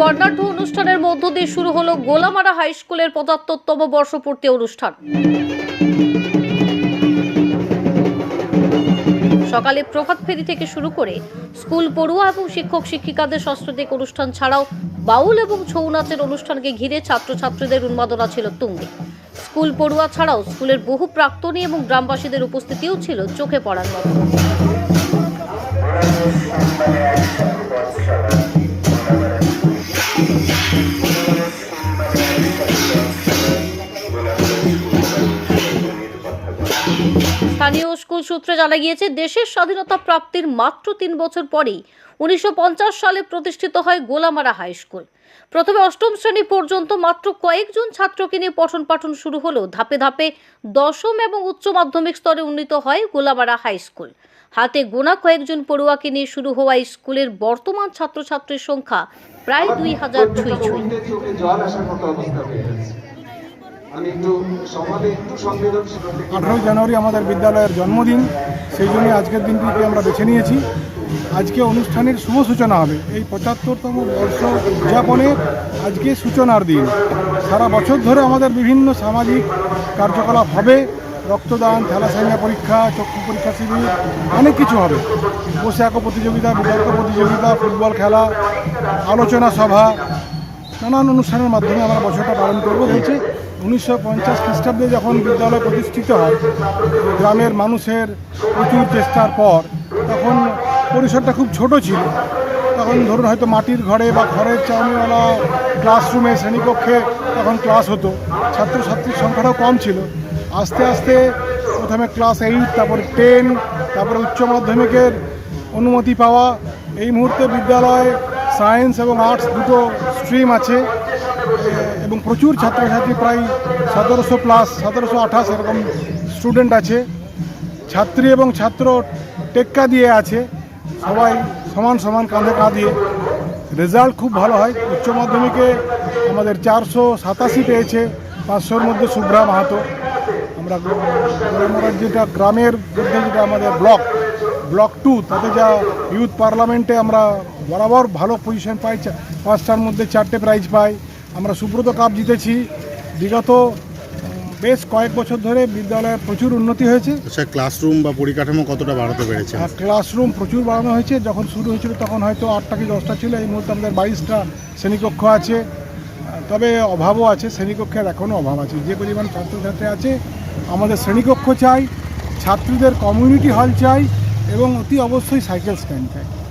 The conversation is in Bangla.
বর্ণাঢ্য অনুষ্ঠানের মধ্য দিয়ে শুরু হলো গোলামারা হাই স্কুলের পঁচাত্তরতম বর্ষপূর্তি অনুষ্ঠান। সকালে প্রভাত ফেরি থেকে শুরু করে স্কুল পড়ুয়া এবং শিক্ষক শিক্ষিকাদের সাংস্কৃতিক অনুষ্ঠান ছাড়াও বাউল এবং ছৌ নাচের অনুষ্ঠানকে ঘিরে ছাত্রছাত্রীদের উন্মাদনা ছিল তুঙ্গে। স্কুল পড়ুয়া ছাড়াও স্কুলের বহু প্রাক্তনী এবং গ্রামবাসীদের উপস্থিতিও ছিল চোখে পড়ার মতো। স্থানীয় স্কুল সূত্রে জানা গিয়েছে, দেশের স্বাধীনতা প্রাপ্তির মাত্র তিন বছর পরেই উনিশশো পঞ্চাশ সালে প্রতিষ্ঠিত হয় গোলামারা হাই স্কুল। প্রথমে অষ্টম শ্রেণি পর্যন্ত মাত্র কয়েকজন ছাত্রকে নিয়ে পঠন পাঠন শুরু হলেও ধাপে ধাপে দশম এবং উচ্চ মাধ্যমিক স্তরে উন্নীত হয় গোলামারা হাই স্কুল। হাতে গোনা কয়েকজন পড়ুয়াকে নিয়ে শুরু হওয়া স্কুলের বর্তমান ছাত্রছাত্রীর সংখ্যা প্রায় দুই হাজার ছুঁই ছুঁই। সংবেদনশীল আঠারোই জানুয়ারি আমাদের বিদ্যালয়ের জন্মদিন, সেই জন্য আজকের দিনটিকে আমরা বেছে নিয়েছি। আজকে অনুষ্ঠানের শুভ সূচনা হবে। এই পঁচাত্তরতম বর্ষ উদযাপনের আজকে সূচনার দিন। সারা বছর ধরে আমাদের বিভিন্ন সামাজিক কার্যকলাপ হবে। রক্তদান, থ্যালাসেমিয়া পরীক্ষা, চক্ষু পরীক্ষা শিবির, অনেক কিছু হবে। বসে আঁকো প্রতিযোগিতা, বিতর্ক প্রতিযোগিতা, ফুটবল খেলা, আলোচনা সভা নানান অনুষ্ঠানের মাধ্যমে আমরা বছরটা পালন করব। হয়েছে উনিশশো পঞ্চাশ খ্রিস্টাব্দে যখন বিদ্যালয় প্রতিষ্ঠিত হয়, গ্রামের মানুষের প্রচুর চেষ্টার পর তখন পরিসরটা খুব ছোট ছিল। তখন ধরুন হয়তো মাটির ঘরে বা ঘরের চাউনিওয়ালা ক্লাসরুমে শ্রেণীকক্ষে তখন ক্লাস হতো। ছাত্রছাত্রীর সংখ্যাটাও কম ছিল। আস্তে আস্তে প্রথমে ক্লাস এইট, তারপরে টেন, তারপরে উচ্চ মাধ্যমিকের অনুমতি পাওয়া। এই মুহূর্তে বিদ্যালয়ে সায়েন্স এবং আর্টস দুটো স্ট্রিম আছে। এবং প্রচুর ছাত্রছাত্রী প্রায় সতেরোশো প্লাস সতেরোশো আঠাশ এরকম স্টুডেন্ট আছে। ছাত্রী এবং ছাত্র টেক্কা দিয়ে আছে। সবাই সমান সমান কাঁধে কাঁধ দিয়ে। রেজাল্ট খুব ভালো হয়। উচ্চ মাধ্যমিকে আমাদের চারশো সাতাশি পেয়েছে। পাঁচশোর মধ্যে শুভ্রা মাহাতো। আমরা যেটা গ্রামের মধ্যে যেটা আমাদের ব্লক ব্লক টু তাতে যা ইউথ পার্লামেন্টে আমরা বরাবর ভালো পজিশন পাই পাঁচটার মধ্যে চারটে প্রাইজ পাই। আমরা সুব্রত কাপ জিতেছি। বিগত বেশ কয়েক বছর ধরে বিদ্যালয়ের প্রচুর উন্নতি হয়েছে। আচ্ছা ক্লাসরুম বা পরিকাঠামো কতটা বাড়াতে পেরেছে? আর ক্লাসরুম প্রচুর বাড়ানো হয়েছে। যখন শুরু হয়েছিল তখন হয়তো আটটা কি দশটা ছিল এই মুহূর্তে আমাদের বাইশটা শ্রেণীকক্ষ আছে। তবে অভাবও আছে শ্রেণীকক্ষের এখনও অভাব আছে। যে পরিমাণ ছাত্রছাত্রী আছে আমাদের শ্রেণীকক্ষ চাই ছাত্রীদের কমিউনিটি হল চাই এবং অতি অবশ্যই সাইকেল স্ট্যান্ড চাই